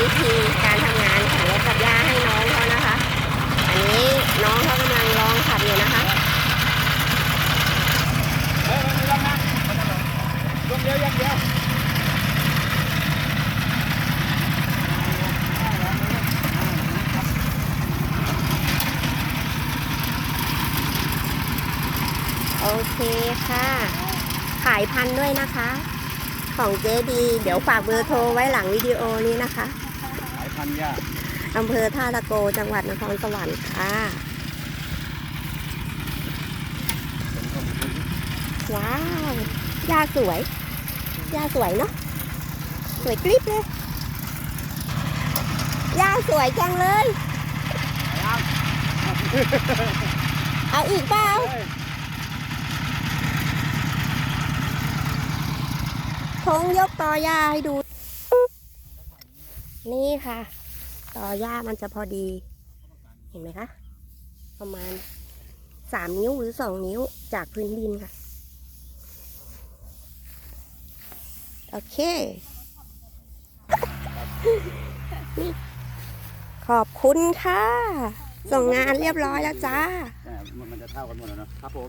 วิธีการทำงานของรถตัดหญ้าให้น้องเขานะคะ อันนี้น้องเขากำลังลองขับอยู่นะคะเฮ้ยไม่ต้องนะลงเดียวอย่างเดียวโอเคค่ะ ขายพันด้วยนะคะ ของเจดี เดี๋ยวฝากเบอร์โทรไว้หลังวิดีโอนี้นะคะายพันธุ์ยาอำเภอท่าตะโกจังหวัดนครสวรรค์ค่ะว้าวหญ้าสวยหญ้าสวยเนาะสวยกริบเลยหญ้าสวยจังเลย เอาอีกเปล่าทงยกต่อหญ้าให้ดู นี่ค่ะ ต่อหญ้ามันจะพอดี เห็นไหมคะ ประมาณสามนิ้วหรือสองนิ้วจากพื้นดินค่ะ โอเค นี่ ขอบคุณค่ะ ส่งงานเรียบร้อยแล้วจ้า มันจะเท่ากันหมดแล้วเนอะครับผม